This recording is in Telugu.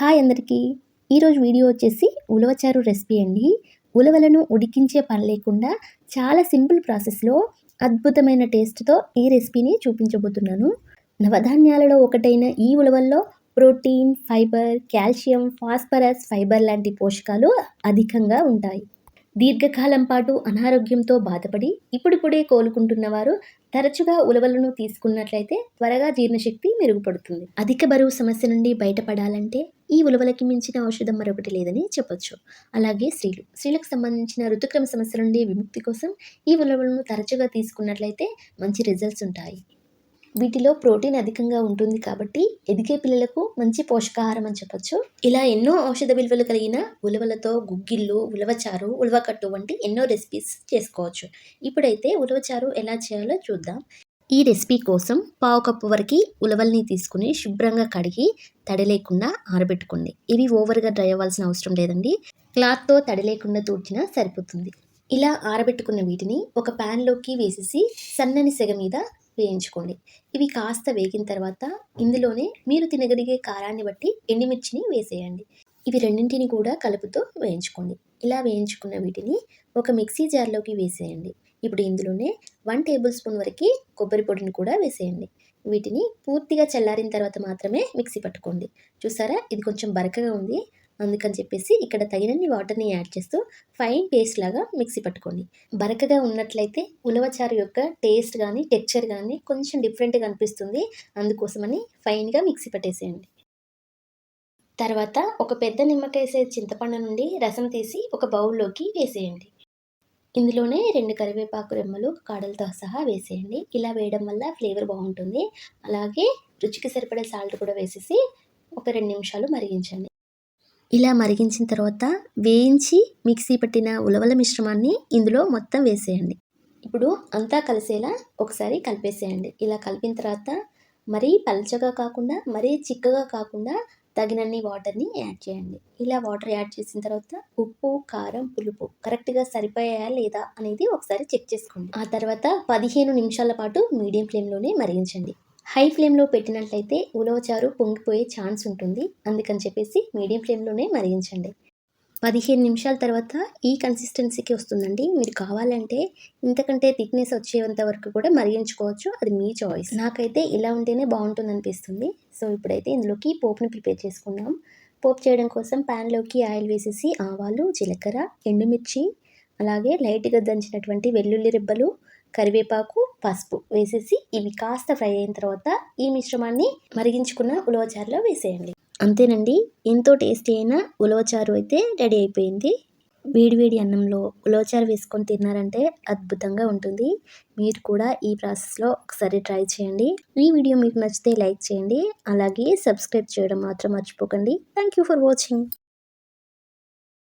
హాయ్ అందరికీ. ఈరోజు వీడియో వచ్చేసి ఉలవచారు రెసిపీ అండి. ఉలవలను ఉడికించే పని లేకుండా చాలా సింపుల్ ప్రాసెస్లో అద్భుతమైన టేస్ట్తో ఈ రెసిపీని చూపించబోతున్నాను. నవధాన్యాలలో ఒకటైన ఈ ఉలవల్లో protein fibre calcium phosphorus fibre లాంటి పోషకాలు అధికంగా ఉంటాయి. దీర్ఘకాలం పాటు అనారోగ్యంతో బాధపడి ఇప్పుడిప్పుడే కోలుకుంటున్న వారు తరచుగా ఉలవలను తీసుకున్నట్లయితే త్వరగా జీర్ణశక్తి మెరుగుపడుతుంది. అధిక బరువు సమస్య నుండి బయటపడాలంటే ఈ ఉలవలకి మించిన ఔషధం మరొకటి లేదని చెప్పొచ్చు. అలాగే స్త్రీలు. స్త్రీలకు సంబంధించిన ఋతుక్రమ సమస్య నుండి విముక్తి కోసం ఈ ఉలవలను తరచుగా తీసుకున్నట్లయితే మంచి రిజల్ట్స్ ఉంటాయి. వీటిలో ప్రోటీన్ అధికంగా ఉంటుంది కాబట్టి ఎదిగే పిల్లలకు మంచి పోషకాహారం అని చెప్పొచ్చు. ఇలా ఎన్నో ఔషధ విలువలు కలిగిన ఉలవలతో గుగ్గిళ్ళు ఉలవచారు ఉలవకట్టు వంటి ఎన్నో రెసిపీస్ చేసుకోవచ్చు. ఇప్పుడైతే ఉలవచారు ఎలా చేయాలో చూద్దాం. ఈ రెసిపీ కోసం పావు కప్పు వరకు ఉలవల్ని తీసుకుని శుభ్రంగా కడిగి తడి లేకుండా ఆరబెట్టుకోండి. ఇవి ఓవర్గా డ్రై అవ్వాల్సిన అవసరం లేదండి. క్లాత్తో తడి లేకుండా తూడ్చినా సరిపోతుంది. ఇలా ఆరబెట్టుకున్న వీటిని ఒక ప్యాన్లోకి వేసేసి సన్నని సెగ మీద వేయించుకోండి. ఇవి కాస్త వేగిన తర్వాత ఇందులోనే మీరు తినగలిగే కారాన్ని బట్టి ఎండుమిర్చిని వేసేయండి. ఇవి రెండింటిని కూడా కలుపుతూ వేయించుకోండి. ఇలా వేయించుకున్న వీటిని ఒక మిక్సీ జార్లోకి వేసేయండి. ఇప్పుడు ఇందులోనే వన్ టేబుల్ స్పూన్ వరకు కొబ్బరి పొడిని కూడా వేసేయండి. వీటిని పూర్తిగా చల్లారిన తర్వాత మాత్రమే మిక్సీ పట్టుకోండి. చూసారా? ఇది కొంచెం బరకగా ఉంది. అందుకని చెప్పేసి ఇక్కడ తగినన్ని వాటర్ని యాడ్ చేస్తూ ఫైన్ పేస్ట్ లాగా మిక్సీ పట్టుకోండి. బరకగా ఉన్నట్లయితే ఉలవచారు యొక్క టేస్ట్ కానీ టెక్చర్ కానీ కొంచెం డిఫరెంట్గా అనిపిస్తుంది. అందుకోసమని ఫైన్గా మిక్సీ పట్టేసేయండి. తర్వాత ఒక పెద్ద నిమ్మకాయ సైజ్ చింతపండు నుండి రసం తీసి ఒక బౌల్లోకి వేసేయండి. ఇందులోనే రెండు కరివేపాకు రెమ్మలు కాడలతో సహా వేసేయండి. ఇలా వేయడం వల్ల ఫ్లేవర్ బాగుంటుంది. అలాగే రుచికి సరిపడే సాల్ట్ కూడా వేసేసి ఒక రెండు నిమిషాలు మరిగించండి. ఇలా మరిగించిన తర్వాత వేయించి మిక్సీ పట్టిన ఉలవల మిశ్రమాన్ని ఇందులో మొత్తం వేసేయండి. ఇప్పుడు అంతా కలిసేలా ఒకసారి కలిపేసేయండి. ఇలా కలిపిన తర్వాత మరీ పలచగా కాకుండా మరీ చిక్కగా కాకుండా తగినన్ని వాటర్ని యాడ్ చేయండి. ఇలా వాటర్ యాడ్ చేసిన తర్వాత ఉప్పు కారం పులుపు కరెక్ట్గా సరిపోయాయా లేదా అనేది ఒకసారి చెక్ చేసుకోండి. ఆ తర్వాత పదిహేను నిమిషాల పాటు మీడియం ఫ్లేమ్లోనే మరిగించండి. హై ఫ్లేమ్లో పెట్టినట్లయితే ఉలవచారు పొంగిపోయే ఛాన్స్ ఉంటుంది. అందుకని చెప్పేసి మీడియం ఫ్లేమ్లోనే మరిగించండి. పదిహేను నిమిషాల తర్వాత ఈ కన్సిస్టెన్సీకి వస్తుందండి. మీరు కావాలంటే ఇంతకంటే థిక్నెస్ వచ్చేంత వరకు కూడా మరిగించుకోవచ్చు. అది మీ చాయిస్ నాకైతే ఇలా ఉంటేనే బాగుంటుంది అనిపిస్తుంది. సో ఇప్పుడైతే ఇందులోకి పోపుని ప్రిపేర్ చేసుకుందాం. పోపు చేయడం కోసం ప్యాన్లోకి ఆయిల్ వేసేసి ఆవాలు జీలకర్ర ఎండుమిర్చి అలాగే లైట్గా దంచినటువంటి వెల్లుల్లి రిబ్బలు కరివేపాకు పసుపు వేసేసి ఇవి కాస్త ఫ్రై అయిన తర్వాత ఈ మిశ్రమాన్ని మరిగించుకున్న ఉలవచారులో వేసేయండి. అంతేనండి. ఎంతో టేస్టీ అయిన ఉలవచారు అయితే రెడీ అయిపోయింది. వేడివేడి అన్నంలో ఉలవచారు వేసుకొని తిన్నారంటే అద్భుతంగా ఉంటుంది. మీరు కూడా ఈ ప్రాసెస్లో ఒకసారి ట్రై చేయండి. ఈ వీడియో మీకు నచ్చితే లైక్ చేయండి. అలాగే సబ్స్క్రైబ్ చేయడం మాత్రం మర్చిపోకండి. Thank you for watching.